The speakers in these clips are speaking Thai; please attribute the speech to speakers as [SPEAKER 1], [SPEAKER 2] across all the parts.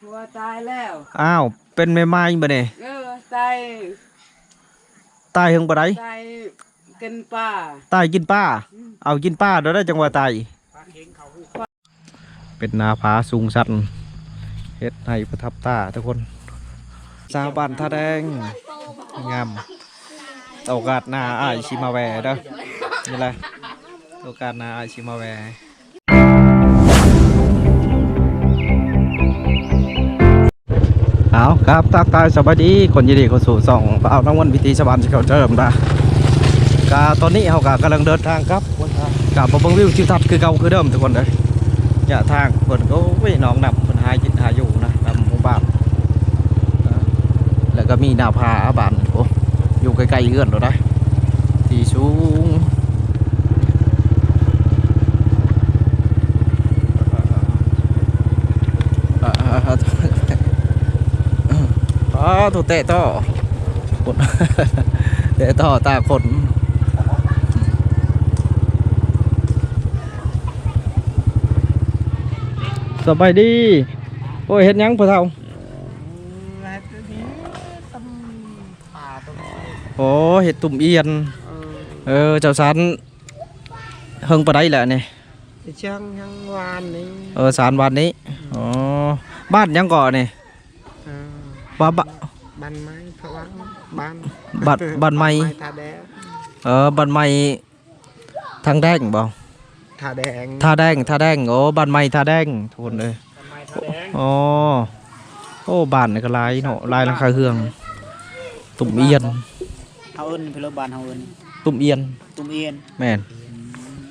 [SPEAKER 1] ผัวตายแล้ว
[SPEAKER 2] อ้าวเป็นแม่ไม้บ่เนี่ย
[SPEAKER 1] เออตาย
[SPEAKER 2] ตายเฮงบ่ได้
[SPEAKER 1] ตายกินป่า
[SPEAKER 2] ตายกินป้าเอากินป้าเดี๋ยวได้จังหวะตายเป็นนาผาสูงสันเฮ็ดให้ประทับตาทุกคนสาวบ้านท่าแดงงามโอกาสหน้าอ้ายชิมาแวเด้อนี่แหละโอกาสหน้าอ้ายชิมาแว เอาครับทักทายสวัสดีคนยินดีเข้าสู่สองเอาน้ำวันพิธีชาวบ้านเขาเจิมนะกาตอนนี้เขากากำลังเดินทางครับกาบบิ้งวิวทิวทัศน์คือเก่าคือเดิมทุกคนเลยอย่าทางเปิดก็วิ่น้องนำคนหายจิตหายอยู่นะนำหมู่บ้านแล้วก็มีนาผาบ้านโอ้อยู่ใกล้ๆเอื้อนเราได้ที่สูงอ่าอ่าอ่า อ๋อถูกเตะต่อคนเตะต่อตาคนสบายดี โอ้ยเฮ็ดหยังพ่อเฒ่าโอ้เฮ็ดตุ่มเอียน เออเจ้าสันเฮิงปะได้แหละนี่
[SPEAKER 1] ช่างยังวานนี้
[SPEAKER 2] เออสารวันนี้ อ๋อ บ้านหยังก่อนี่ บ้านบ้าน
[SPEAKER 1] บ้านไม้พลังบ้าน
[SPEAKER 2] บ้านบ้านใหม่
[SPEAKER 1] ทาแดง
[SPEAKER 2] เออบ้านใหม่ทางแดงบ่
[SPEAKER 1] ทาแดง
[SPEAKER 2] ท่าแดงท่าแดงโอ้บ้านใหม่ท่าแดงทุกคนเลย
[SPEAKER 1] บ้านไม้ทาแดง
[SPEAKER 2] อ๋อโอ้บ้านนี่ก็หลายเนาะหลายหลังคาเฮือง ตุ่มเอียน
[SPEAKER 3] เฮาเอิ้นเพลบานเฮาเอิ้น
[SPEAKER 2] ตุ่มเอียน
[SPEAKER 3] ตุ้มเอียน
[SPEAKER 2] แม่น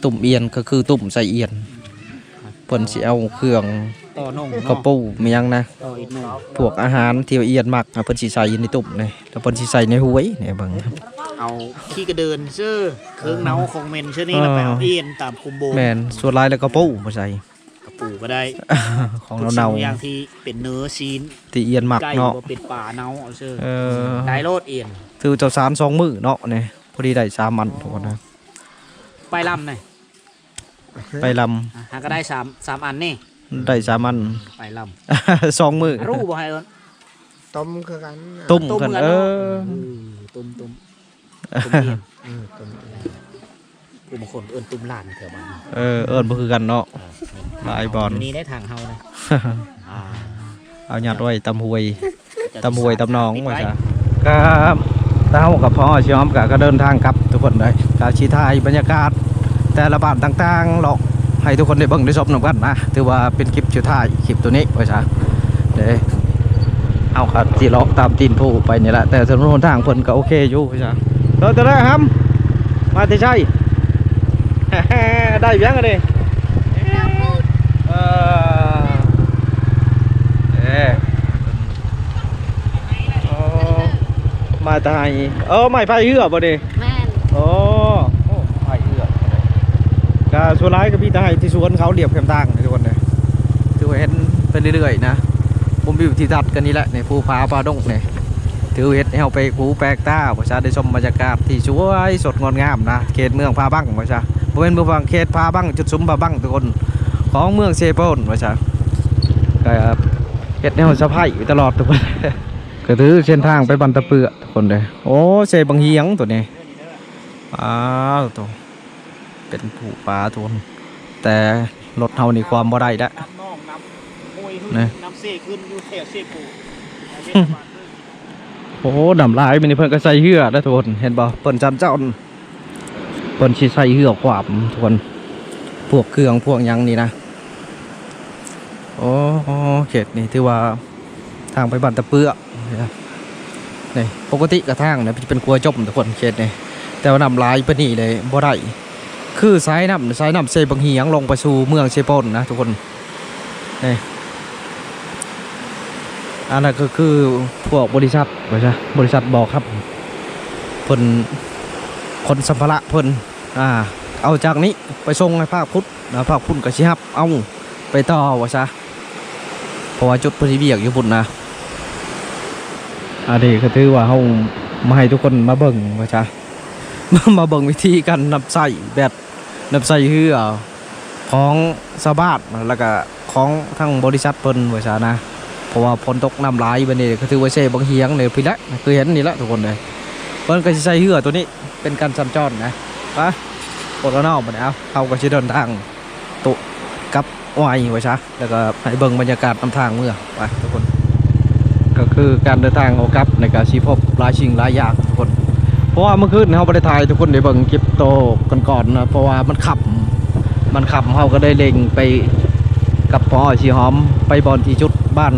[SPEAKER 2] ตุ่มเอียนก็คือตุ่มใส่เอียนเพิ่นสิเอาเครื่อง
[SPEAKER 3] ต่อนง
[SPEAKER 2] กระ
[SPEAKER 3] เนาะ
[SPEAKER 2] ปูมีหยังนะ
[SPEAKER 3] ต่ออีกหนึ่ง
[SPEAKER 2] พวกอาหารที่ว่าเอียนมักอะเพิ่นสิใส่อยู่ในตุ่มนี่แล้วเพิ่นสิใส่ในห้วยนี่เบิ่งครับ
[SPEAKER 3] เอาขี้กระเดินซื่อเครื่องเนาของเมนชื่อนี้แล้วไปเอาเอียนตามคุมโบ
[SPEAKER 2] แม่นส่วนหลายแล้วก็ปูมาใส่
[SPEAKER 3] กระปูก็ได้
[SPEAKER 2] ของเราเนา
[SPEAKER 3] ทุกสิ่งอย่างที่เป็นเนื้อซีน
[SPEAKER 2] ๆที่เอียนมัก
[SPEAKER 3] ไก่
[SPEAKER 2] เนาะ
[SPEAKER 3] บ่เป็นปลาเนาเอาซื่อ
[SPEAKER 2] เออ
[SPEAKER 3] ได้โลดเอียน
[SPEAKER 2] ถือเจ้าสารสองมือเนาะนี่พอดีได้สามมันทุกคนนะ
[SPEAKER 3] ไปลำหน่อย
[SPEAKER 2] ไปล
[SPEAKER 3] อะหาก็ได้สามสามอันนี่ำ
[SPEAKER 2] ได้สามมัน
[SPEAKER 3] ไปล
[SPEAKER 2] สองมือำ
[SPEAKER 3] รู้บ่ให้เอิ้น
[SPEAKER 1] ต้มคือกัน
[SPEAKER 2] ตุ่ม
[SPEAKER 3] ต้ม
[SPEAKER 2] กัน
[SPEAKER 3] เหมือน
[SPEAKER 2] เอ
[SPEAKER 3] เนาะ
[SPEAKER 2] อ
[SPEAKER 3] เออตุ้มตุ้มตุ้มเอียน
[SPEAKER 1] อืมต้ม
[SPEAKER 3] ผู้บางคนเอิ้นตุ้มหลานแถวบ้าน
[SPEAKER 2] เออเอิญบ่คือกันเนาะหลายบอล
[SPEAKER 3] นี่ได้ทางเฮานะอ่า
[SPEAKER 2] เอาหยัดไว้ตำหวย
[SPEAKER 3] จะ
[SPEAKER 2] ตำหวยตำหนอง
[SPEAKER 3] ติด
[SPEAKER 2] ว่า
[SPEAKER 3] ไว้
[SPEAKER 2] ซะก็เต้ากับพ่อชิอมกะก็เดินทางกลับทุกคนเลยกาชีทายบรรยากาศ แต่ละบ้านต่างๆหรอก ให้ทุกคนได้เบิ่งได้ชมนำกันนะถือว่าเป็นคลิปสุดท้ายคลิปตัวนี้ว่าซะเด้เอาครับที่เลาะตามตีนผู้ไปนี่แหละแต่ถนนหนทางเพิ่นก็โอเคอยู่ว่าซะเออตัวได้ครับมาที่ใช่ได้เพียงกันดิเออเออมาตายเออไม่ไฟเหือบ่ดิ
[SPEAKER 4] แม่น
[SPEAKER 2] โอ้โอ้ไฟเหือ ก็ส่วนร้ายก็พี่ตายที่สวนเขาเรียบแคมทางนะทุกคนเลยถือว่าเห็นไปเรื่อยๆนะผมอยู่ที่ตัดกันนี่แหละในภูผาปลาดงเนี่ยถือว่าเห็ดให้เราไปหูแปลกตาประชาได้ชมบรรยากาศที่สวยสดงดงามนะเขตเมืองพาบังประชาบริเวณเมืองพาบังเขตพาบังจุดซุ้มพาบังทุกคนของเมืองเซโปนประชาก็เห็ดแนวสะพายอยู่ตลอดทุกคนก็ถือเส้นทางไปบันตะเปือทุกคนเลยโอ้เซบังเฮียงตัวนี้อ้าวตัว เป็นผูปลาทุนแต่รถเฮานี่ความบ่ได้ละ
[SPEAKER 3] น้ำนองน้ำห้วยขึ้น
[SPEAKER 2] นะ
[SPEAKER 3] น้ำเซ่ขึ้นอยู่แถวเซ่ปู
[SPEAKER 2] โอ้ดำลายมันนี่เพิ่นก็ใส่เหือได้อทุกคนเห็นบ่เพิ่นจันเจ้าเพิ่นสิใส่เหือขวามทุกคนพวกเครื่องพวกหยังนี่นะโอ้เขตนี่ถือว่าทางไปบ้านตะเปื้อนี่ปกติกระทางเนี่ยเป็นกลัวจมทุกคนเขตนี่แต่ว่านำลายปานนี่เลยบ่ได้ คือสายน้ำสายน้ำเซบังเฮียงลงไปสู่เมืองเซปนนะทุกคนนี่อันนั้นก็คือพวกบริษัทว่าใช่บริษัทบอกครับเพิ่นคนสัมภาระเพิ่นอ่าเอาจากนี้ไปส่งให้ภาคพุทธนะภาคพุทธก็สิฮับเอาไปต่อว่าซะเพราะว่าจุดพนสิเบียกอยู่พุ่นนะอันนี้ก็ถือว่าเฮามาให้ทุกคนมาเบิ่งว่าซะมาเบิ่งวิธีการนับใส่แบบ นับใส่เฮือของชาวบ้านแล้วก็ของทั้งบริษัทเพิ่นว่าซะนะเพราะว่าฝนตกน้ำลายบัดนี้ก็ถือว่าเซ่บางเฮียงเนี่ยพี่ละคือเห็นนี่ละทุกคนเลยเพิ่นก็สิใช้เหือตัวนี้เป็นการสัญจรนะไปปดแล้วนอกบัดนี้เอาเขาก็สิเดินทางตุกับไว้ไว้ซะแล้วก็ให้เบิ่งบรรยากาศนำทางเมื่อไปทุกคน ก็คือการเดินทางเอากับในการชีพบหลายสิ่งหลายอย่างทุกคน ราะว่าเมื่อคืนเราไปถ่ายทุกคนได้เบิ่งคลิปโตกันก่อนนะเพราะว่ามันขับ มันขับเราก็ได้เล็งไปกับพอชีหอมไปบอลที่จุดบ้าน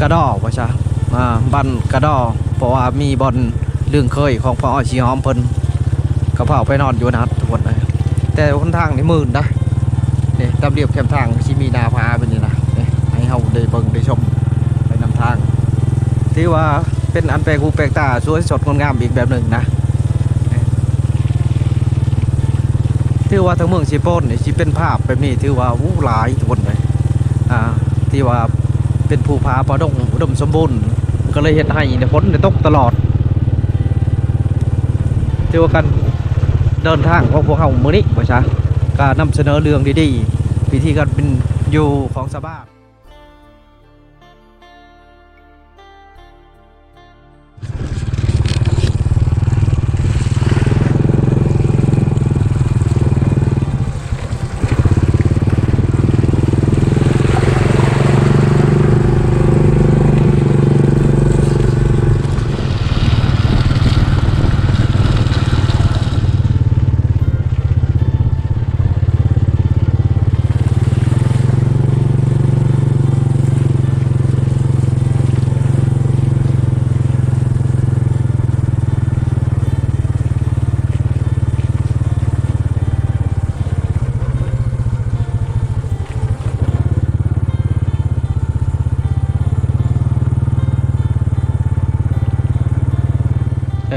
[SPEAKER 2] กระดอว่าชะอ่าบ้านกระดอเพราะว่ามีบอลเรื่องเคยของพอชีหอมเพิ่นกระเพาไปนอนอยู่นะทุกคนเลยแต่หนทางนี่มืดนะนี่ตามเรียบแคมทางที่มีนาพาเป็นนี่นะให้เราได้เบิ่งได้ชมไปนำทางที่ว่า เป็นอันแปลกหูแปลกตาสวยสดงดงามอีกแบบหนึ่งนะถือว่าทั้งเมืองชิโปนนี่สิเป็นภาพแบบนี้ถือว่าวู้หลายทุกคนเลยอ่าที่ว่าเป็นภูผาปอดงอุดมสมบูรณ์ ก็เลยเห็นให้ในยฝนเนี่ยตกตลอดถือว่าการเดินทางของพวกเขามื้อนี้ว่าซะการนำเสนอเรื่องดีๆวิธีการเป็นอยู่ของชาวบ้า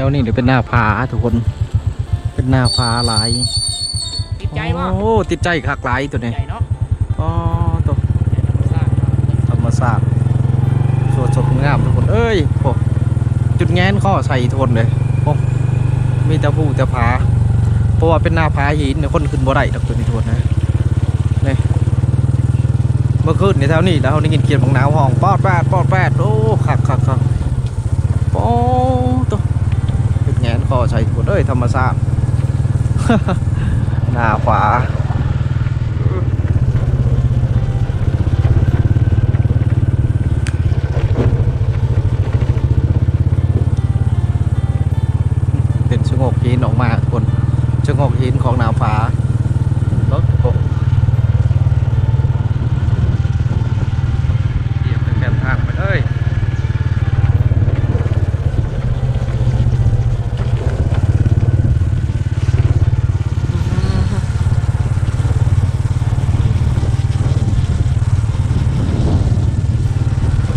[SPEAKER 2] วนี่เดี๋ยวเป็นหน้าผาทุกคน เป็นหน้าผาหลาย
[SPEAKER 3] ติดใจป่ะ
[SPEAKER 2] โอ้ติดใจคักหลายตัวนี้
[SPEAKER 3] ใจเนาะ
[SPEAKER 2] อ๋อตัว
[SPEAKER 3] ใจธรรมชาติ
[SPEAKER 2] ธรรมศาสตร์สวยสดงามทุกคนเอ้ยโอ้จุดแง้นข้อใส่ทุกคนเลยโอ้มีแต่ผู้แต่ผาเพราะว่าเป็นหน้าผาหินเนี่ยคนขึ้นบ่ได้ดอกตัวนี้ทุกคนนะนี่เมื่อคืนในแถวนี้แล้วได้ยินเกียร์บังนาวห้องปอดแปดปอดแปดโอ้คักคักคักโอ้ตัวจุด แงนข้อใส่กคนเอ้ยธรรมศาตร์หน้าขวาเป็นชะโงกหินออกมาคนชะโงกหินของหน้าฟ้ารถโกเหยียบเป็นแคมทางไปเลย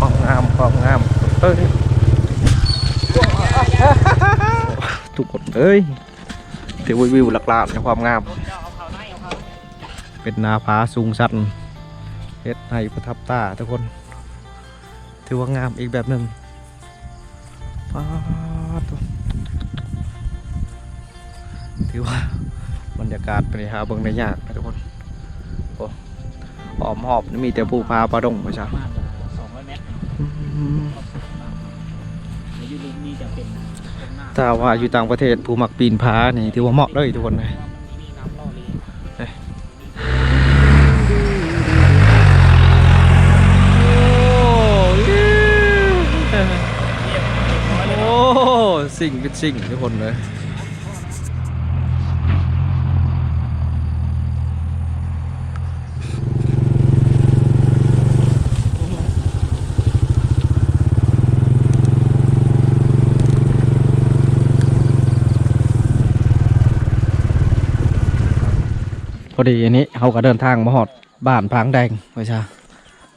[SPEAKER 2] ความงามความงามเอ้ย ทุกคน เอ้ยเดี๋ยววิวหลักๆในความงาม
[SPEAKER 3] เป็
[SPEAKER 2] นนาผาสูงสันเฮ็ดให้ประทับตาทุกคน ถือว่างามอีกแบบหนึ่งป๊าดถือว่าบรรยากาศเป็นหาเบิ่งได้ยากนะทุกคนโอ้หอมหอบมีแต่ภูพาปลาดงประชา
[SPEAKER 3] ประมา ณสองร้อยเมตร
[SPEAKER 2] อืม
[SPEAKER 3] ในยูรินี่จะเป็นตรงหน้า
[SPEAKER 2] ถ้าว่าอยู่ต่างประเทศผู้มักปีนผานี่ถือว่าเหมาะเลยทุกคนเลย
[SPEAKER 3] มีน้ำล่อเลย
[SPEAKER 2] โอ้สิ่งเป็นสิ่งทุกคนเลย อดีอันนี้เขาก็เดินทางมาหอดบ้านพางแดงไว้ชา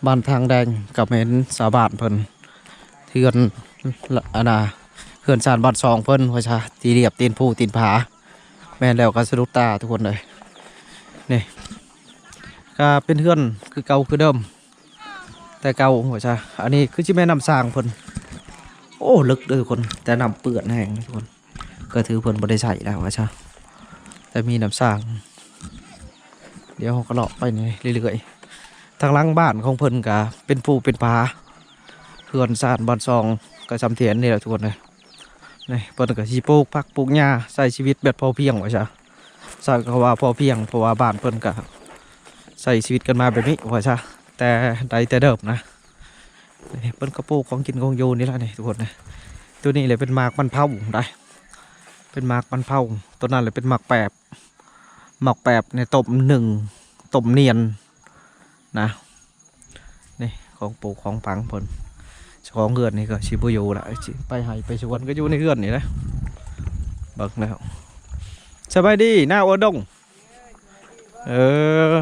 [SPEAKER 2] บ้านพางแดงกับเห็นสาบานเพิ่นเทือนอาณาเขื่อนสารบ้านซองเพิ่นไว้ชาตีเรียบตีนผู้ตีนผา แม่นแล้วก็สะดุดตาทุกคนเลยนี่ก็เป็นเทือนคือเก่าคือเดิม แต่เก่าไว้ชาอันนี้คือชิแม่นำสร้างเพิ่นโอ้ลึกเลยทุกคนแต่นำเปื้อนแห้งทุกคน ก็ถือเพิ่นบ่ได้ใส่แล้วไว้ชาแต่มีนำสร้าง เดี๋ยวเราก็เลาะไปนี่เรื่อยๆทางหลังบ้านของเพิ่นก็เป็นปูเป็นปลาเฮือนสานบอนซองก็สำเทียนนี่แหละทุกคนเลยนี่เพิ่นก็สิปลูกผักปลูกหญ้าใช้ชีวิตแบบพอเพียงว่าซะใส่ก็ว่าพอเพียงเพราะว่าบ้านเพิ่นก็ใช้ชีวิตกันมาแบบนี้ว่าซะแต่ใดแต่เดิมนะนี่เพิ่นก็ปลูกของกินของอยู่นี่แหละนี่ทุกคนนะตัวนี้เลยเป็นมากมันเผาได้เป็นมากมันเผาตัวนั้นเลยเป็นหมากแปบ หมากแปบในต้มหนึ่งต้มเนียนนะนี่ของปลูกของปังเพิ่นเจ้าของเฮือนนี่ก็ชิบุยูละไปให้ไปชวนก็อยู่ในเฮือนนี่นะบิกแล้วสบายดีหน้าอวดงเออ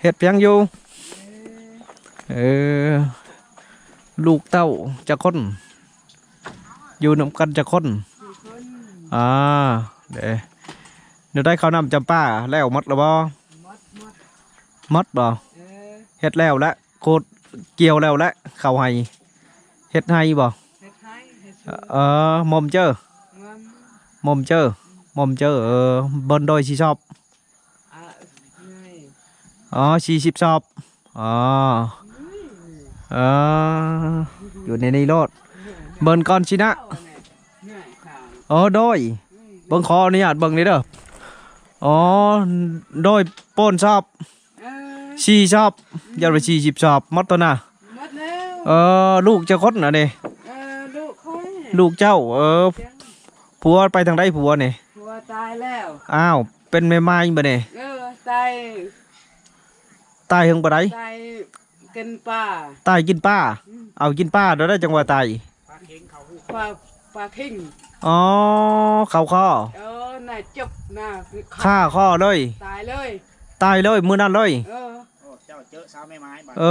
[SPEAKER 2] เห็ดเพียงอยู่เออลูกเต้าจะค้นอยู่นำกันจะค้นอ่าเดี๋ยวเดี๋ยวได้ข้าวนำจำป้าแล้วหมดแล้วบ่หมดบ่เฮ็ดแล้วละโคตรเกี่ยวแล้วละเข้าให้เฮ็ดให้บ่เออมอมเจอมอมเจอมอมเจอเออเบิ้นโดยชีชอบอ๋อชีสิบชอบอ๋อเอออยู่ในนี้โลดเบิ้นก่อนชินะอ๋อโดยเบิ่งขออนุญาตเบิ่งนี่เด้อ อ๋อ โดยโป้นชอบชีชอบยาไปชีสิบชอบหมดตัวน่ะ
[SPEAKER 4] หมดแล้ว
[SPEAKER 2] เออ ลูกเจะคนน่ะนี่
[SPEAKER 4] เออลูกค่อย
[SPEAKER 2] ลูกเจ้า เออผัวไปทางใดผัวนี่
[SPEAKER 4] ผัวตายแล้ว
[SPEAKER 2] อ้าว เป็นแม่ไม้บ่นี่
[SPEAKER 4] เออตาย
[SPEAKER 2] ตายเฮงบ่ได้
[SPEAKER 4] ตายกินป่า
[SPEAKER 2] ตายกินป้า เอากินป้าเดี๋ยวได้จังหวะตาย
[SPEAKER 4] ปลาปลาคิง
[SPEAKER 2] อ๋อเข้าข้อ
[SPEAKER 4] เออน่ะจบน่ะ
[SPEAKER 2] ฆ่าข้อเลย
[SPEAKER 4] ตายเลย
[SPEAKER 2] ตายเลยมื้อนั้นเลย
[SPEAKER 4] เออ
[SPEAKER 3] โอ้เจ้าเจอสาวแม่ไม้บ้าน
[SPEAKER 2] เอ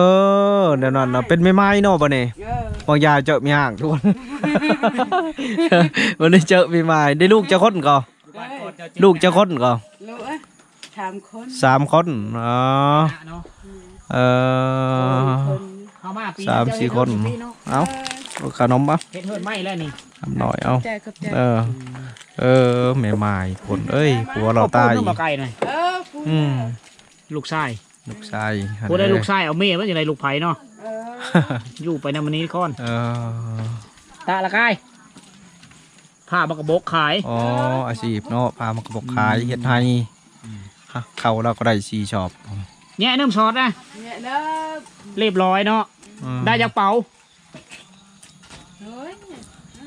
[SPEAKER 2] อเดี๋ยวนั้นน่ะเป็นแม่ไม้เนาะบ่นี่
[SPEAKER 4] เออบา
[SPEAKER 2] งยาเจอมีห่างทุกคนวันนี้เจอมีมาได้ลูกจะคนก่อ
[SPEAKER 3] อยู่บ้านก่อนเจ้าเจอ
[SPEAKER 2] ลูกจะคนก่อ
[SPEAKER 4] ลูกเอ้ยสามคน
[SPEAKER 2] สามคนอ๋อ
[SPEAKER 3] เนาะ
[SPEAKER 2] เออ
[SPEAKER 4] คน
[SPEAKER 3] เข้ามาปี
[SPEAKER 2] สามสี่คน
[SPEAKER 3] ปีเนาะ
[SPEAKER 2] เอา ขนมปะ
[SPEAKER 3] เฮ็ดเฮิรนไหม้แล้วนี่
[SPEAKER 2] ทำหน่อยเอา
[SPEAKER 4] ใจกับใจ
[SPEAKER 2] เออ เออแม่ไม้คนเอ้ยผัวเราตาย
[SPEAKER 3] เอปูนมาไกลหน่อย
[SPEAKER 4] เออผู้
[SPEAKER 2] อืม
[SPEAKER 3] ลูกชาย
[SPEAKER 2] ลูกชาย
[SPEAKER 3] ผู้ได้ลูกชายเอาเมียมันอย่างไรลูกไผ่เนาะ
[SPEAKER 4] เออ
[SPEAKER 3] อยู่ไปนำมันนี้ก่อน
[SPEAKER 2] เออ
[SPEAKER 3] ตาละกายผ้าบักกระบกขาย
[SPEAKER 2] อ๋ออาชีพเนาะพามากระบอกขายเฮ็ดให้ฮะเขาเราก็ได้สีชอบ
[SPEAKER 3] แง่เนิ่มช็อตนะ
[SPEAKER 4] เนี่ยเด้อ
[SPEAKER 3] เรียบร้อยเนาะ
[SPEAKER 2] อืม
[SPEAKER 3] ได้จากเป๋า
[SPEAKER 4] เฮ้ย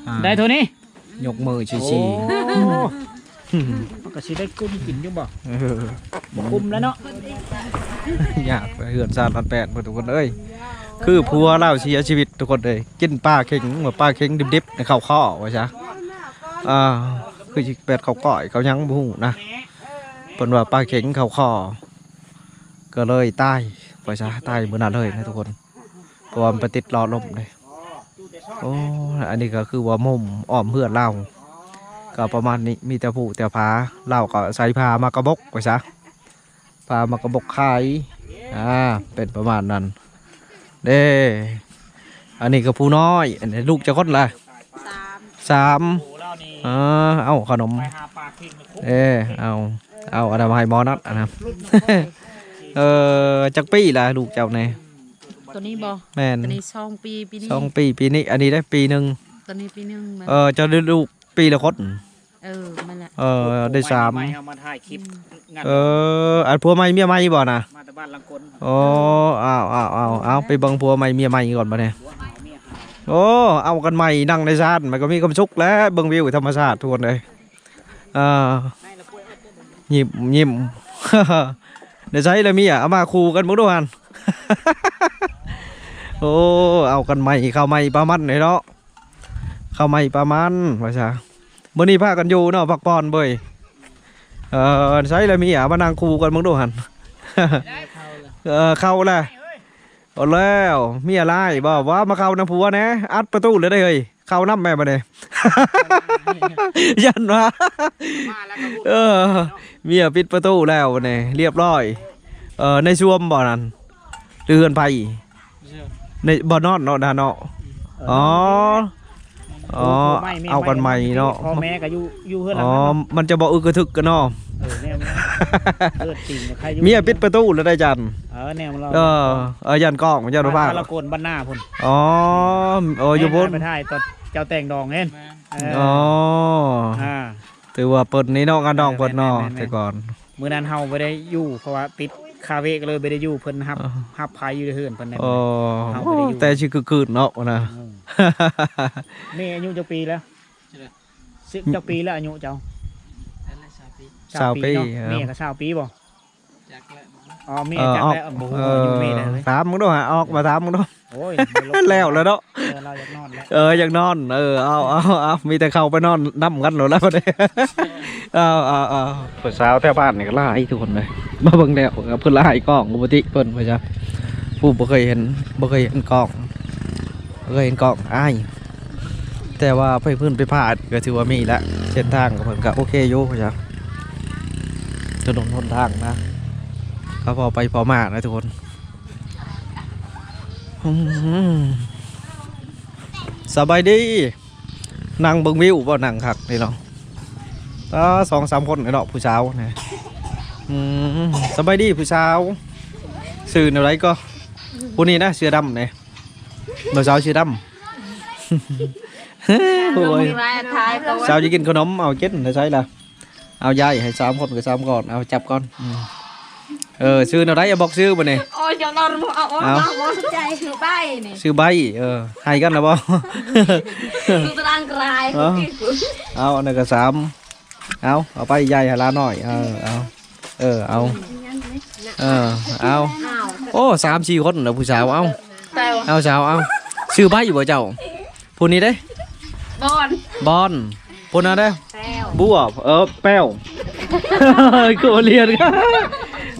[SPEAKER 2] อ่า
[SPEAKER 3] ได้เท่านี้
[SPEAKER 2] ยกมือชี้
[SPEAKER 3] โอ้
[SPEAKER 2] ชี้
[SPEAKER 3] มันก็สิได้กุ้มกินอยู่บ่
[SPEAKER 2] เออ
[SPEAKER 3] บ่กุ้มแล้วเนาะ
[SPEAKER 2] อยากไปเหือนซานพันแปดหมดทุกคนเอ้ยคือผัวเล่าเสียชีวิตทุกคนเลยกินปลาเค็งเหมือนปลาเค็งดิบๆในข้าวข้อว่าจ้ะอ่าคือสิเป็ดข้าวก่อยเขายังบฮูนะเพิ่นว่าปลาเค็งข้าวข้อก็เลยตายว่าจ้ะตายมื้อนั้นเลยนะทุกคนเพราะว่ามันไปติดรอลมเลย โอ้อันนี้ก็คือว่ามุมอ้อมเพื่อนเล่าก็ประมาณนี้มีแต่ผู้แต่ผาเล่าก็ใส่พามากระบกว่าจ้ะพามากระบกขายอ่าเป็นประมาณนั้น เด้อันนี้ก็ผู้น้อยอันนี้ลูกจะคนละ
[SPEAKER 4] สาม
[SPEAKER 2] สาม
[SPEAKER 3] โอ้เล่านี่
[SPEAKER 2] อ่าเอาขนม
[SPEAKER 3] ไปหาปลาเค็งมาคุก
[SPEAKER 2] เด้เอาเอาอันนั้นมาให้หมอนัดอันนั้นเออจักปีละลูกเจ้าเนี่ย
[SPEAKER 5] ตัวนี้บอ
[SPEAKER 2] แม่น
[SPEAKER 5] ตัวนี้สองปีปีนี้
[SPEAKER 2] สองปีปีนี้อันนี้ได้ปีหนึ่ง
[SPEAKER 5] ตัวนี้ปีหนึงมัน
[SPEAKER 2] เออจะได้ลูกปีละคน
[SPEAKER 5] เออมันแหละ
[SPEAKER 2] เออได้สาม
[SPEAKER 3] ไเอามาถ่ายคลิปงาน
[SPEAKER 2] เอออันผัวใหม่เมียใหม่บ่นะ
[SPEAKER 3] มาแต่บ้านลังกล
[SPEAKER 2] โอ้อ้าวอ้าวอ้าวเอาไปเบังผัวใหม่เมียใหม่ก่อนมาเนี่ย
[SPEAKER 3] หัวหาวเมียหาว
[SPEAKER 2] โอ้เอากันใหม่นั่งในชาติมันก็มีความสุขแล้วเบิ่งวิวธรรมชาติทุกคนเลยอ่ายิ้มยิ้ม เดี๋ยวใช้เลยมีอะเอามาคูกันมึงดูฮัน โอ้เอากันใหม่เข้าใหม่ประมันเลยเนาะเข้าใหม่ประมันว่าซะมื้อนี้พากันอยู่เนาะพักผ่อนเบยเออใช้เลยมีอะมานั่งคูกันมึงดูฮันเออเข้าแหละเอาแล้วมีอะไรบอกว่ามาเข้าน้ำผัวนะอัดประตูเลยได้เลยเข้าน้ำแม่มาเลยยันวะ
[SPEAKER 3] มาแล้วก็พูด
[SPEAKER 2] เออเมียปิดประตูแล้วเนี่ยเรียบร้อย เออในช่วมบ่อนั้นเรือนไป ในบ่อนอนเนาะดาเนาะอ๋ออ๋อ
[SPEAKER 3] ไม่ไม่
[SPEAKER 2] เอากันใหม่เนาะ
[SPEAKER 3] พ่อแม่ก็อยู่อยู่เฮือนหลั
[SPEAKER 2] อ๋
[SPEAKER 3] ง
[SPEAKER 2] อ
[SPEAKER 3] นั้นเนาะ
[SPEAKER 2] มันจะบ่อึกกระทึกกันเนาะ
[SPEAKER 3] เออแนวมันเลือดจริงใครอยู่
[SPEAKER 2] เมียปิดประตูแล้วได้จัน
[SPEAKER 3] เออแนวมันเรา
[SPEAKER 2] เออเออยันกล้องยันรูปภาพ
[SPEAKER 3] ละโกนบ้านหน้าพุ่น
[SPEAKER 2] อ๋อโอ้อยู่บน
[SPEAKER 3] ไปถ่ายตอนเจ้าแต่งดองเห็นเออ
[SPEAKER 2] อ๋อ
[SPEAKER 3] อ่า
[SPEAKER 2] ถือว่าเปิดนี้เนาะงานดองเปิดเนาะ
[SPEAKER 3] แม่นๆๆ
[SPEAKER 2] แต่ก่อน
[SPEAKER 3] มื้อนั้นเฮาบ่ได้อยู่เพราะว่าติด คาเฟ่ก็เลยบ่ได้อยู่เพิ่นฮับ
[SPEAKER 2] อ๋อ
[SPEAKER 3] ฮับพายอยู่ในเฮือนเพิ่นนั่น
[SPEAKER 2] โอ้
[SPEAKER 3] เอาไปได้อยู่
[SPEAKER 2] แต่ชื่อคือคืนเนาะนะ
[SPEAKER 3] เออแม่อายุจักปีแล้วสิบจักปีแล้วอายุเจ้า
[SPEAKER 2] สาวปี
[SPEAKER 3] เนาะ
[SPEAKER 2] เออ
[SPEAKER 3] แม่ก็สาวปีบ่ อ๋อแม่
[SPEAKER 2] เออ
[SPEAKER 3] จัก
[SPEAKER 2] ออก
[SPEAKER 3] แล้วบ่ฮู้
[SPEAKER 2] เอ
[SPEAKER 3] ว่าอายุ
[SPEAKER 2] อ
[SPEAKER 3] แม่ได้เลย
[SPEAKER 2] ถามมึงด้วยฮะออกมาถามมึงด้วย
[SPEAKER 3] โอ้ย
[SPEAKER 2] แล้วแล้วเนาะ
[SPEAKER 3] เออเราอยากนอนแล้ว
[SPEAKER 2] เอออยากนอนเออเอาเอาเอามีแต่เข้าไปนอนน้ำกันหรอแล้วประเดี๋ยวเอาเอาเอาผู้สาวแถวบ้านนี่ก็ล่าอีทุกคนเลยมาเบิ่งแล้วเพิ่นล่าอีกล้องปกติเพิ่นพ่อจ้ะผู้บ่เคยเห็นบ่เคยเห็นกล้องบ่เคยเห็นกล้องอ้ายแต่ว่าไปเพิ่นไปพลาดก็ถือว่ามีแล้วเส้นทางก็เพิ่นก็โอเคอยู่พ่อจ้ะถนนหนทางนะ ก็พอไปพอมานะทุกคนอืมสบายดีนั่งเบิ่งวิวบ่นั่งคักนี่เนาะอ่าสองสามคนนี่เนาะผู้สาวนะอืมสบายดีผู้สาวสื่ออะไรก็ผู้นี้นะเสื้อดำเนี่ยผู้สาวเสื้อดำโอ้ย
[SPEAKER 4] มาทายตัว
[SPEAKER 2] สาวจะกินขนมเอากินได้ใช่ละเอายายให้สามคนกับสามก่อนเอาจับก่อนอืม เออซื้ออะไรอย่าบอกซื้อบ่เนี่ย
[SPEAKER 4] โอ้ยจะนอนเอาเอา
[SPEAKER 2] เอา
[SPEAKER 4] เอาใจคือใบนี่
[SPEAKER 2] ซื้อใบเออให้กันนะบ่
[SPEAKER 4] ดูตารางกลาย
[SPEAKER 2] เอาเอาอันนั้นก็สามเอาเอาไปใหญ่หาลาหน่อยเออเอาเออเอาเออเอาโอ้สามสี่คนเหรอผู้สาวเอา
[SPEAKER 4] แต่
[SPEAKER 2] เอาสาวเอาชื่อใบอยู่บ่เจ้าผู้นี้เด้
[SPEAKER 4] บอล
[SPEAKER 2] บอลผู้นั้นเด้
[SPEAKER 4] แล้ว
[SPEAKER 2] บัวเออแป้วกูเรียนกัน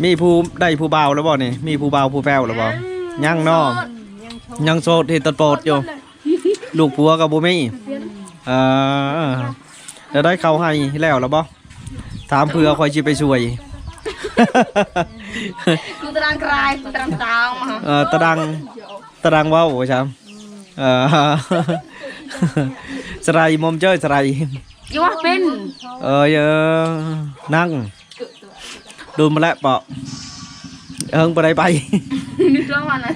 [SPEAKER 2] ข้าโรงเรียนอยู่บ่บ่ได้เข้าออกแล้วออกอยู่ห้องใดล่ะ
[SPEAKER 4] มันเฮ็ดให้
[SPEAKER 2] ปสองพวกนั้นได้จ้ะอ๋อพวกนั้นได้สาวโอ้ยอ๋อ
[SPEAKER 4] ผู้ชามแล้วก็ดัง
[SPEAKER 2] ปสามเออว่าจะมีผู้ได้ผู้เบาวแล้วบ่นี่มีผู้เบาวผู้แป้วแล้วบ่ยังเนาะยังโสดเฮ็ดตดโปดอยู่ลูกผัวกับบ่มีเออจะได้เข้าให้แล้วแล้วบ่ถามเพื่อคอยสิไปช่วย
[SPEAKER 4] ดูตารางกลายดูตารางตาวมา
[SPEAKER 2] เออตะดังตะดังเว้าบ่ครับเออสไลด์มอมเจ้ยสไลด์
[SPEAKER 4] อยู่ว่าเป็น
[SPEAKER 2] เออเออนั่ง ดูมาแล้วเปาะเอิงไปได้ไป
[SPEAKER 4] นึกว่ามันอะไร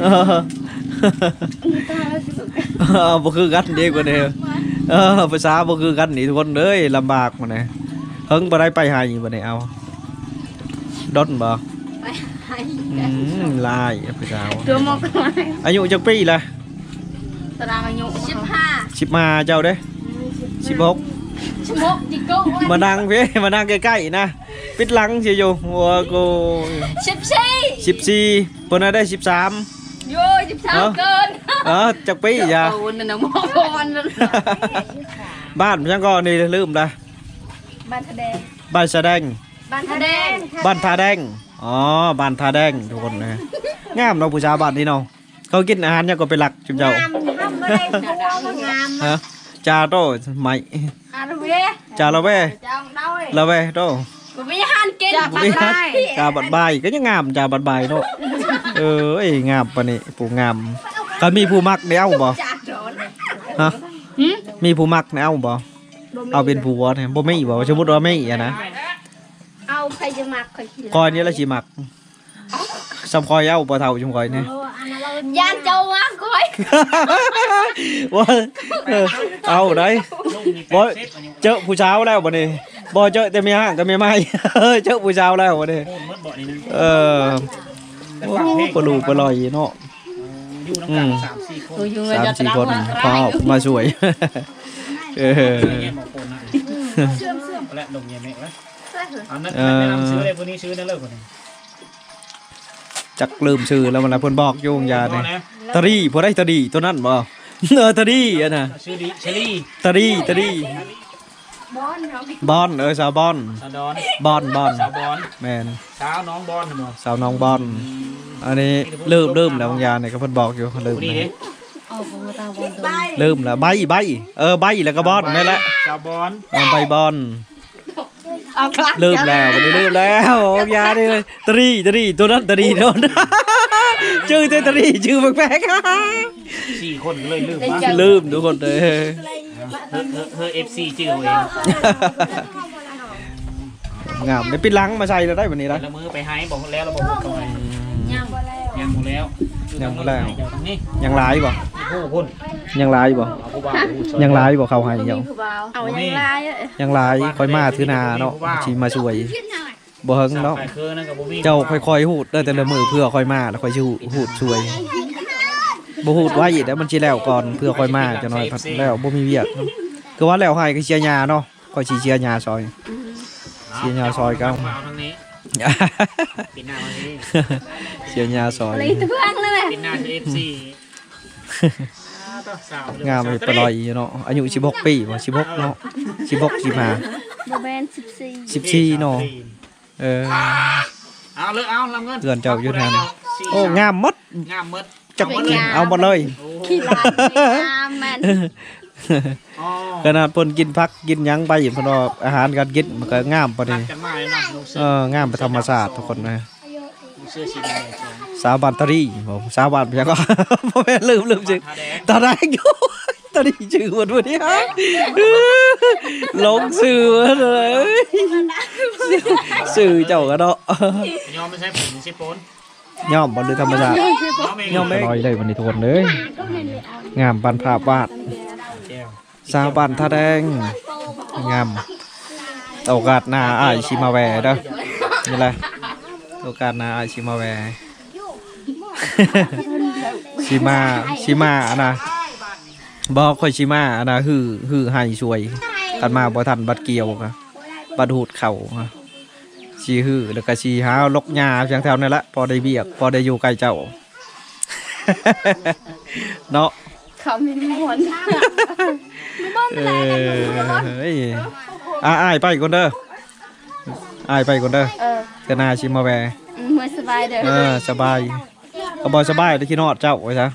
[SPEAKER 2] เออเออบ่คือกันเดีกว่าเดิมเออภาษาบ่คือกันนี่ทุกคนเอ้ยลำบากมาเนี่ยเฮิงบ่ได้ไปให้บ่ได้เอาดนบ่อืมลายภาษา
[SPEAKER 4] ตัวมองกันไหม
[SPEAKER 2] อายุจักปีละ
[SPEAKER 4] ตารางอายุสิบห้า
[SPEAKER 2] สิบมาเจ้าเด้สิบหก
[SPEAKER 4] ชั่วโมงจิโก้
[SPEAKER 2] มานั่งเพี่มานั่งใกล้ๆนะ ปิดหลังเสียอยู่หัวกู
[SPEAKER 4] สิบสี่
[SPEAKER 2] สิบสี่ปนนั้นได้สิบสาม
[SPEAKER 4] โย่สิบสามเกิน
[SPEAKER 2] เออจักปีอย่า
[SPEAKER 4] โอ้นั่นน่ะมองบอลนั่น
[SPEAKER 2] บ้านยังก็นี่ลืมละ
[SPEAKER 4] บ้านทะแดง
[SPEAKER 2] บ้านสะแดง
[SPEAKER 4] บ้านทะแดง
[SPEAKER 2] บ้านทาแดงอ๋อบ้านทาแดงทุกคนนะงามเนาะผู้ชาวบ้านนี่เนาะเขากินอาหารยังก็เป็นหลักจุมเจ้า
[SPEAKER 4] ทำไม่ได้ตัวมันงาม
[SPEAKER 2] ฮะ จาโตไหม
[SPEAKER 4] อาร์เวีย
[SPEAKER 2] จาละเว
[SPEAKER 4] จังได้
[SPEAKER 2] ละเวโต
[SPEAKER 4] กูไม่หันกิน
[SPEAKER 2] บ่มีฮัทจาบัดใบายก็ยังงามจาบัดใบายเนาะเออไอ้ยงามปะนี่ผู้งามก็มีผู้มักแนวบ่
[SPEAKER 4] จัดโดน
[SPEAKER 2] ฮะมีผู้มักแนวบ่เอาเป็นผัวเนี่ยบ่ไม่บ่สมมุติว่าไม่อะนะ
[SPEAKER 4] เอาใครจะมาใครกิน
[SPEAKER 2] คอยนี่ละสิมัก สำคอยเอาบ่เท่าจุมคอยนี่
[SPEAKER 4] ยานเจ้ามาก้อย
[SPEAKER 2] ว่าเออเอาได้บ่เจอผู้สาวแล้วบ่นี่บ่เจอแต่เมียก็เมียใหม่เจอผู้สาวแล้วบ่นี่
[SPEAKER 3] โอนหมดบ่อนี่นึง
[SPEAKER 2] เออโอ้ปลาลูกปลาลอยเนาะ
[SPEAKER 3] อยู่น้ำกันสามสี่คน
[SPEAKER 4] อยู่
[SPEAKER 2] สามสี่คนพอมาช่วยเออ
[SPEAKER 3] แง่หมอคนนะเชื่อมเชื่อมและดงเงี้ยเมฆแล้วอันนั้นแนะนำซื้อเลยพวกนี้ซื้อนั่นเลิกคนนี้
[SPEAKER 2] จักลืมชื่อแล้วมันละเพิ่นบอกอยู่วงยา
[SPEAKER 3] เนี่
[SPEAKER 2] เนี่ยตะรีบ่ได้ตะดีตัวนั้นบ่เออตะดีอะน่ะ
[SPEAKER 3] ซื้อดีเชอรี่
[SPEAKER 2] ตะรีตะรี
[SPEAKER 4] บอนเรา
[SPEAKER 2] บอนเออสาวบอน
[SPEAKER 3] สาวดอน
[SPEAKER 2] บอนบอน
[SPEAKER 3] สาวบอล
[SPEAKER 2] แมน
[SPEAKER 3] สาวน้องบอลเหรอ
[SPEAKER 2] สาวน้องบอนอันนี้เริ่มเริ่มแล้วบางอยางเนี่ยก็เพิ่นบอกอยู่เริ่ม
[SPEAKER 3] นี่
[SPEAKER 2] แล้ว
[SPEAKER 3] ดิ
[SPEAKER 5] ออกของตาบอลตัว
[SPEAKER 2] เริ่มแล้วใบใบเออใบแล้วก็บอนนี่นแหละ
[SPEAKER 3] สาวบอล
[SPEAKER 2] เอาใบบอน
[SPEAKER 4] เอาคลัก
[SPEAKER 2] เริ่มแล้ววันนี้เริ่มแล้วโอ้ยาดิเลยตรีตรีตัวนั้นตรีโดนชื่อเตตรีชื่อแปลก
[SPEAKER 3] สี่คนก็เลยลืมว่า
[SPEAKER 2] ๆลืมทุกคนเลย
[SPEAKER 3] เฮ้อเฮ้อเฮ้อเอฟซีจื้อเอาเอง
[SPEAKER 2] งามได้ปิดหลังมาใส่แล้วได้วันนี้
[SPEAKER 3] แต่
[SPEAKER 2] นะ
[SPEAKER 3] ละมือไปให้บอกแล้วเราบอกตรงไหน
[SPEAKER 4] ยังบ่แล้ว
[SPEAKER 3] ยังหมดแล้ว
[SPEAKER 2] ยังหมดแล้ว
[SPEAKER 3] เดี๋ยวตรงนี้
[SPEAKER 2] ยังหลายบ่
[SPEAKER 3] โอ้โหคุณ
[SPEAKER 2] ยังหลายบ่
[SPEAKER 3] เอาผู้บ่าวผู้สวย
[SPEAKER 2] ยังหลายบ่เข้าให้
[SPEAKER 4] มี
[SPEAKER 2] เดียว
[SPEAKER 4] ผู้บ่าวเอายังลายเอ้ย
[SPEAKER 2] ยังหลายค่อยมาถือนาเนาะสิมาช่วยบ่เฮิงเนาะ
[SPEAKER 3] สวไฟคือนั่นกับบ่มี
[SPEAKER 2] เจ้าค่อยๆหูดเด้อแต่ละมือเพื่อค่อยมาแล้วค่อยชูหูดช่วยบ่หูดไว้แล้วมันสิแล้วก่อนเพื่อค่อยมาจะน้อยพัดแล้วบ่มีเวียกคือว่าแล้วให้ก็เชียร์ยาเนาะก็สิเชียร์ยาซอย เชียร์ยาซอยกัน
[SPEAKER 3] เาทางนี้ ปิดหน้ามาที่
[SPEAKER 2] เชียร์ยาซอย
[SPEAKER 4] อะไรตะเพื่อนนั่นแหละ
[SPEAKER 3] ปิดหน้าคือเอฟซีสาว
[SPEAKER 2] งามเลยปลอยอยู่เนาะ อายุ16ปีบ่16เนาะ16 15
[SPEAKER 4] บ่แม่น14
[SPEAKER 2] 14เนาะ เออ
[SPEAKER 3] เอาเลยเอาลำเงิน
[SPEAKER 2] เดือนเจ้าอยู่นั่นโอ้งามหมด
[SPEAKER 3] งามหมด
[SPEAKER 2] จักเอาหมดเลย
[SPEAKER 3] โอ้
[SPEAKER 4] ขี้ลายงามแม่น
[SPEAKER 3] อ๋อ
[SPEAKER 2] ขนาดเพิ่นกินผักกินหยังไปเพิ่นว่าอาหารการกินมันก็งามปาน
[SPEAKER 3] รั
[SPEAKER 2] นี้
[SPEAKER 3] กกันมากเลยเนาะลูกเสื
[SPEAKER 2] เอ
[SPEAKER 3] อ
[SPEAKER 2] องามไปธรรมชาติทุกคนนะ
[SPEAKER 3] ลูกเสือสีแดงจ้ะ
[SPEAKER 2] สาวบันตรีผมสาวบันยังก็บ่แม่นลืมลืมชื่อ
[SPEAKER 3] ผ้าแดง
[SPEAKER 2] ตาแดงอยู่ตาดีชื่อวันวันนี้ฮะหลงสื่อเลยสื่อเจ้ากันเนาะ
[SPEAKER 3] ยอมไม่ใช่ผมไม่ใช่โปน
[SPEAKER 2] ย่อมบนหรือธรรมชาติ
[SPEAKER 3] ยอมเอง
[SPEAKER 2] ย่อมไม่ลอยเลยวันนี้ทุกคนเลยงามปันภาพวาด
[SPEAKER 3] แก้ว
[SPEAKER 2] สาวบันท่าแดงงามโอกาสหน้าอายชิมาแวเด้อนี่แหละโอกาสหน้าอายชิมาแวชิมาชิมาอะนะบอกค่อยชิมาอะนะฮือฮือให้ช่วยกันมาบ่ทันบัดเกี่ยวครับบัดหูดเข่าครับชีฮือแล้วก็ชีหาลกหญ้าเพียงแถวนั่นแหละพอได้เบียกพอได้อยู่ใกล้เจ้าเนาะ
[SPEAKER 4] เขามีมวน
[SPEAKER 2] เออเฮ้ยอะอ้ายไปก่อนเด้ออ้ายไปก่อนเด้อ
[SPEAKER 4] เออ
[SPEAKER 2] เทนาชิมาแว
[SPEAKER 4] เมื่อสบายเด้อ
[SPEAKER 2] เออสบายก็บอสบายได้ขี้นอดเจ้าไว้ซะ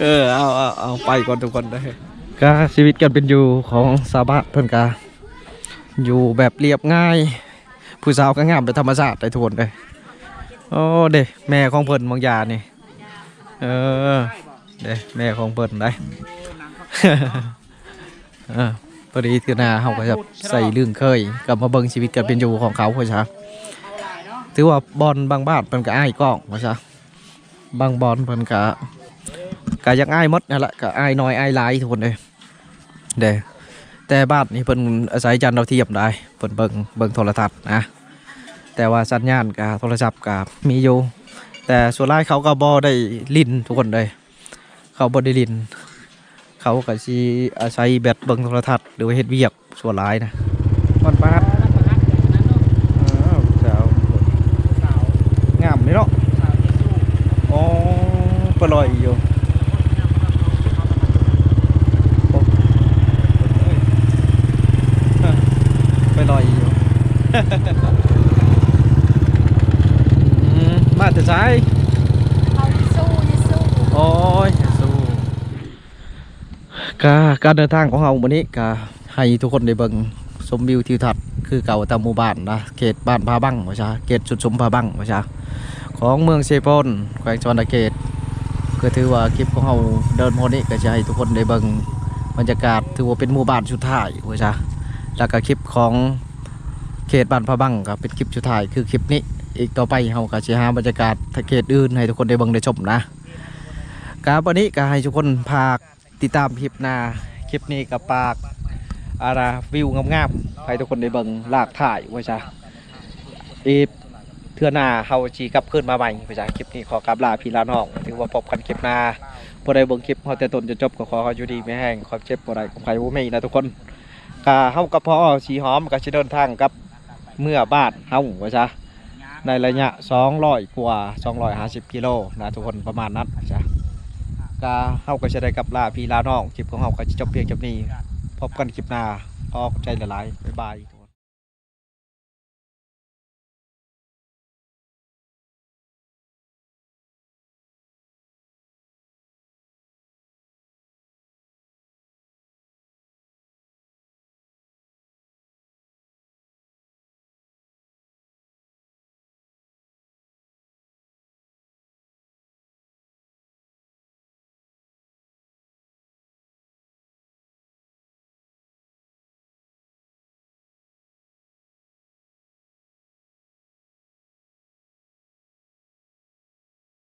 [SPEAKER 2] เออเอาเอาเอาไปก่อนทุกคนได้อก็ชีวิตกันเป็นอยู่ของสาวบ้านเพิ่นกาอยู่แบบเรียบง่าย ผู้สาวก็งามเป็นธรรมชาติได้ทุกคนเลยโอ้เด้แม่ของเพิ่นบางอยางนี่เออเด้แม่ของเพิ่นได้เออ พอดีคือหนาเขาก็จะใส่เรื่องเคยกับมาเบิ่งชีวิตกันเป็นอยู่ของเขาพ่อช้ถือว่าบอลบางบ้านเพิ่นก็อ้ายกล้องว่าซะบางบอลเพิ่นก็ก็ยังอ้ายมดนั่นแหละก็อ้ายน้อยอ้ายหลายทุกคนเลยเด้แต่บ้านนี่เพิ่นอาศัยจันทร์ดาเทียมได้เพิ่นเบิ่งเบิ่งโทรทัศน์นะแต่ว่าสัญญาณกับโทรศัพท์ก็มีอยู่แต่ส่วนหลายเขาก็บ่ได้ลินทุกคนเลย เขาบ่ได้ลิน เขาก็สิอาศัยแบตเบิ่งโทรทัศน์หรือว่าเฮ็ดเวียกส่วนหลายนะมันปาดอ้าวสาวงามเลยเนาะอ๋อปลอยอยู่โอ้ฮะไปลอยอยู่อืมมาแต่ซ้าย
[SPEAKER 4] เขาสู้นี่สู้
[SPEAKER 2] โอ้ยสู้ กาการเดินทางของเราวันนี้ก็ให้ทุกคนได้เบิ่งชมวิวทิวทัศน์คือเก่าตามหมู่บ้านนะเขตบ้านพาบังว่าจ้าเขตสุดสมพาบังว่าจ้าของเมืองเซโปนแขวงจังหวัดตะเกตก็ถือว่าคลิปของเราเดินโมนี้ก็จะให้ทุกคนได้เบิ่งบรรยากาศถือว่าเป็นหมู่บ้านสุดท้ายว่าจ้แล้วก็คลิปของเขตบ้านพะบังก็เป็นคลิปสุดท้ายคือคลิปนี้อีกต่อไปเราก็จะหาบรรยากาศเขตอื่นให้ทุกคนได้เบิ่งได้ชมนะการวันนี้ก็ให้ทุกคนพาก ติดตามคลิปหน้าคลิปนี้กับปากอาราวิวงามๆให้ทุกคนได้เบิ่งลากถ่ายไว่าจ้ะอีเทือนาเฮาชีกลับขึ้นมาใหม่ไปจากคลิปนี้ขอกลับลาพี่ลาน้องถือว่าพบกันคลิปหน้าบ่ได้เบิ่งคลิปเฮาแต่ต้นจนจบก็ขอให้อยู่ดีไม่แห้งความเจ็บบ่ได้ของใครบ่มีนะทุกคนกะเฮากับพ่อสีหอมก็สิเดินทางกับเมื่อบ้านเฮาว่าซะในระยะ200กว่า250กิโลนะทุกคนประมาณนั้นว่าซะ ก็เฮาก็จะได้กับลาพี่ลาน้องคลิปของเฮาก็จะจบเพียงจบนี้ พบกันคลิปหน้าอขอบใจหลายๆบ๊ายบาย